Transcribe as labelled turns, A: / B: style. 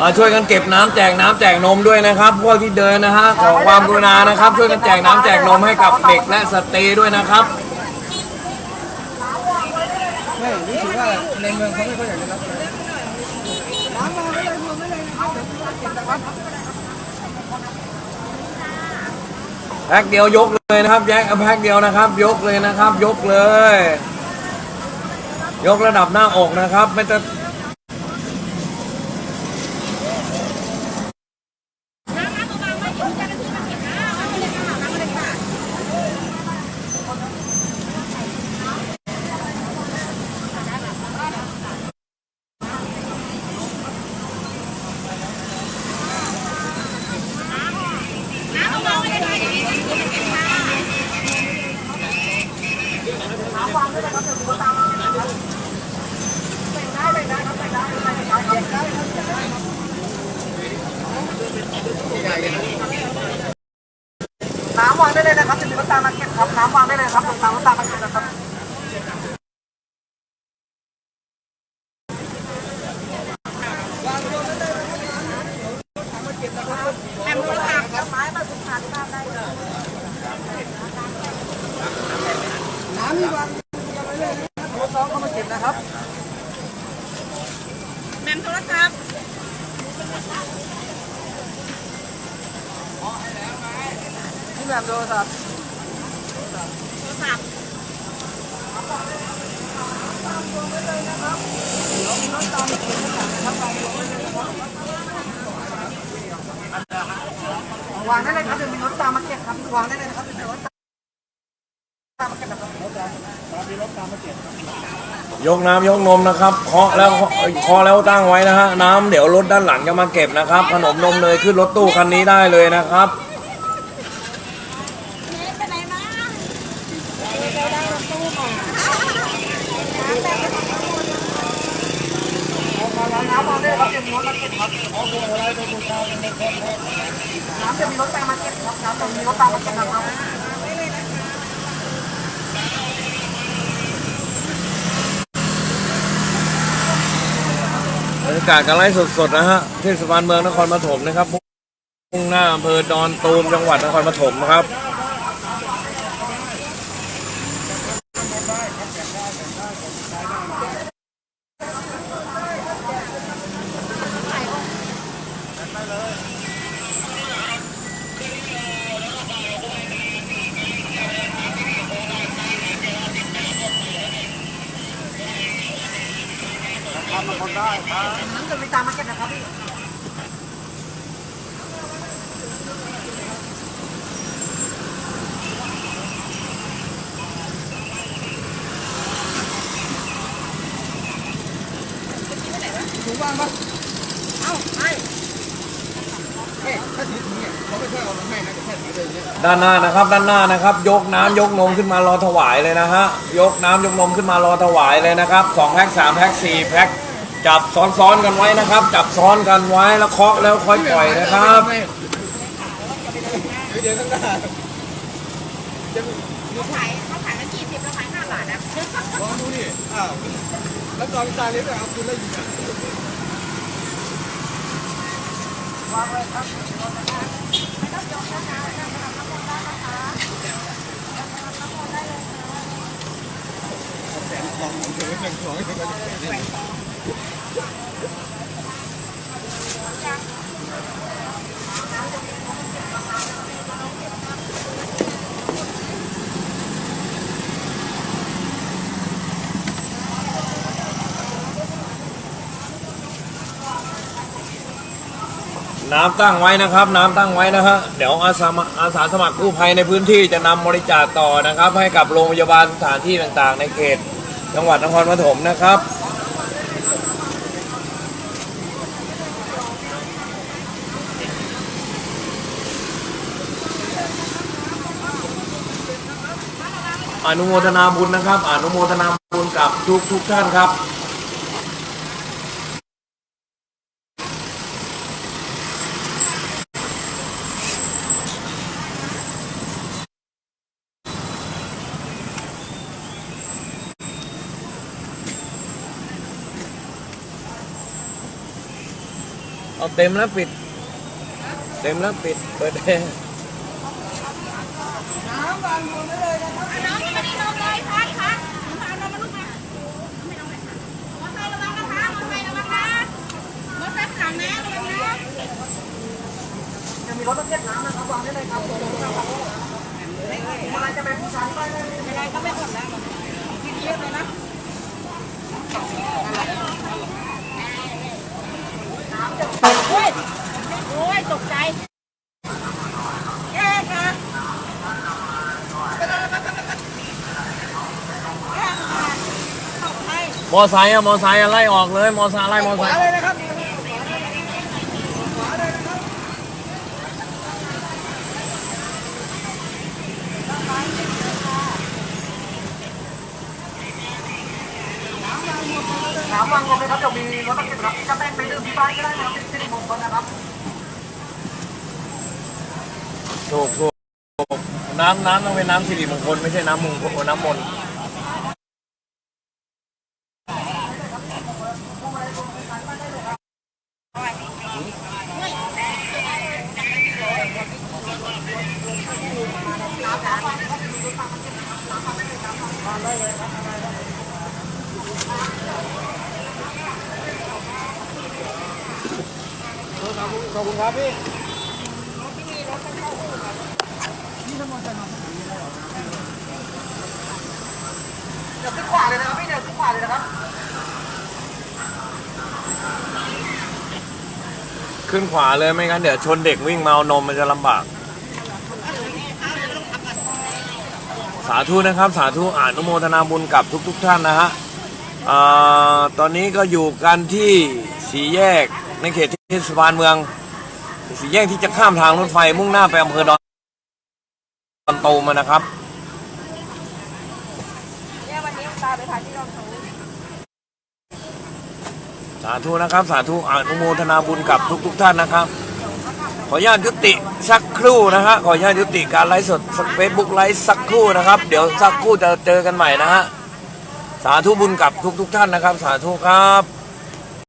A: อ่าช่วยกันเก็บน้ำแจกน้ำแจกนมด้วยนะครับพวกที่เดินนะฮะขอความกรุณานะครับ ช่วยกันแจกน้ำแจกนมให้กับเด็กและสตรีด้วยนะครับ
B: ไม่รู้สึกว่าในเมืองเขาไม่ค่อยอยากจะรับ
A: แพ็คเดียวยกเลยนะครับแยกแพ็คเดียวนะครับ ยกเลยนะครับ ยกเลย ยกระดับหน้าอกนะครับ ไม่ต้อง
B: น้ำวางได้เลยนะครับจะมีรถตามมาเก็บครับน้ำวางได้เลยครับตามรถตามมาเก็บนะครับน้ำนี่วางยังไว้เลยนะครถน้องเข้ามาเก็บนะครับ
C: แมมโทรศัพท์
B: แบบโทรศัพท์
C: โทรศัพท์
B: วางได้เลยครับจะมีรถตามมาเก็บครับวางได้เลยนะครับจะมีรถตามมาเก็บนะครับ
A: ยกน้ำยกนมนะครับเคาะแล้วเคาะแล้วตั้งไว้นะฮะน้ำเดี๋ยวรถด้านหลังจะมาเก็บนะครับ ขนมนมเนยขึ้นรถตู้คันนี้ได้เลยนะครับ
C: ไปไหนมา
B: น้ำวางได้เลยครับจะมีรถมาเก็บครับ น้ำจะมีรถตามมาเก็บครับน้ำจะมีรถตามมาเก็บนะครับ
A: บรรยากาศการไลฟ์สดๆนะฮะเทศบาลเมืองนครปฐมนะครับมุ่งหน้าอำเภอดอนตูมจังหวัดนครปฐมนะครับ
B: น้ำจะมีตามมาเก็บนะครับพี่ถูกวางปะ
C: เอ้าไป
B: เฮ้ยถ้าถือถุงเนี่ยเขาไม่ค่อยเอามาให้น
A: ด้านหน้านะครับ ด้านหน้านะครับ ยกน้ำยกนมขึ้นมารอถวายเลยนะฮะยกน้ำยกนมขึ้นมารอถวายเลยนะครับสองแพ็คสามแพ็คสี่แพ็คจับซ้อนๆกันไว้นะครับ จับซ้อนกันไว้แล้วเคาะแล้วค่อยปล่อยนะครับ
B: เดี๋ยวข้างหน้า
C: เขาขายเขาขายกันกี่สิบเราขายห้าบาทนะ
B: ลองดูดิอ้าวแล้วลองตาเล็บเอาคุณแล้วยิ งอะวางเลยครับแสนทองเดี๋ยวแบ่งสองให้เขาจะ
A: น้ำตั้งไว้นะครับ น้ำตั้งไว้นะฮะเดี๋ยวอาสาอาสาสมัครกู้ภัยในพื้นที่จะนำบริจาคต่อนะครับ ให้กับโรงพยาบาลสถานที่ต่างๆ ในเขต จังหวัดนครปฐมนะครับอนุโมทนาบุญนะครับ อนุโมทนาบุญกับทุกทุกท่านครับ เอาเต็มแล้วปิด เต็มแล้วปิด เปิดเอง
B: น้ำวางรวมได้เลยนะครับ
C: น้องยังไม่ได้ลงเลยพัดพัดมาเอานมมาลูกมาไม่ลงเลยมอไซค์ระวังนะคะมอไซค์ระวังนะมอไซค์ขางหลังนะระวังนะ
B: จะมีรถประเภทน้ำนะครับวางได้เลยครับมันจะเป็นผู้ชายไป
C: ไม่ได้ก็ไม่หมดแล้วทีเดียวเลยนะ ย โอ้ย ตกใจแย่ค่ะแย่ค่ะตกใจ
A: มอไซค์อะมอไซค์อะไล่ออกเลย มอไซค์ไล่มอ
B: ข
A: ไซ
B: วา
A: ค์
B: เลยนะครับน้ำวางรวมเลยครับเดี๋ยวมีรถประเภทครับจะเป็นไปดื่มที่บ้านก็ได้นะครับเป็นสิริมง คลนะครับ
A: ถูกถูกน้ำน้ำต้องเป็นน้ำสิริมงคลไม่ใช่น้ำมงคลน้ำมนต์ ขอบคุณครับพี่
B: เดี๋ยวขึ้นขวาเลยนะครับพี่เดี๋ยวขึ้นขวาเลยนะครับ
A: ขึ้นขวาเลยไม่งั้นเดี๋ยวชนเด็กวิ่งเอานมมันจะลำบาก สาธุนะครับ สาธุอานุโมทนาบุญกับทุก ๆทท่านนะฮะอาตอนนี้ก็อยู่กันที่สีแยกในเขต เทศบาลเมืองสี่แยกที่จะข้ามทางรถไฟมุ่งหน้าไปอำเภอดอนตูมนะครับ
C: วันนี้ตาไปถ่ายที่เราสูง
A: สาธุนะครับ สาธุอนุโมทนาบุญกับทุกๆทท่านนะครับ ขออนุญาตยุติสักครู่นะฮะขออนุญาตยุติการไลฟ์สดเฟซบุ๊กไลฟ์สักครู่นะครับ เดี๋ยวสักครู่จะเจอกันใหม่นะฮะสาธุบุญกับทุกๆทท่านนะครับ สาธุครับ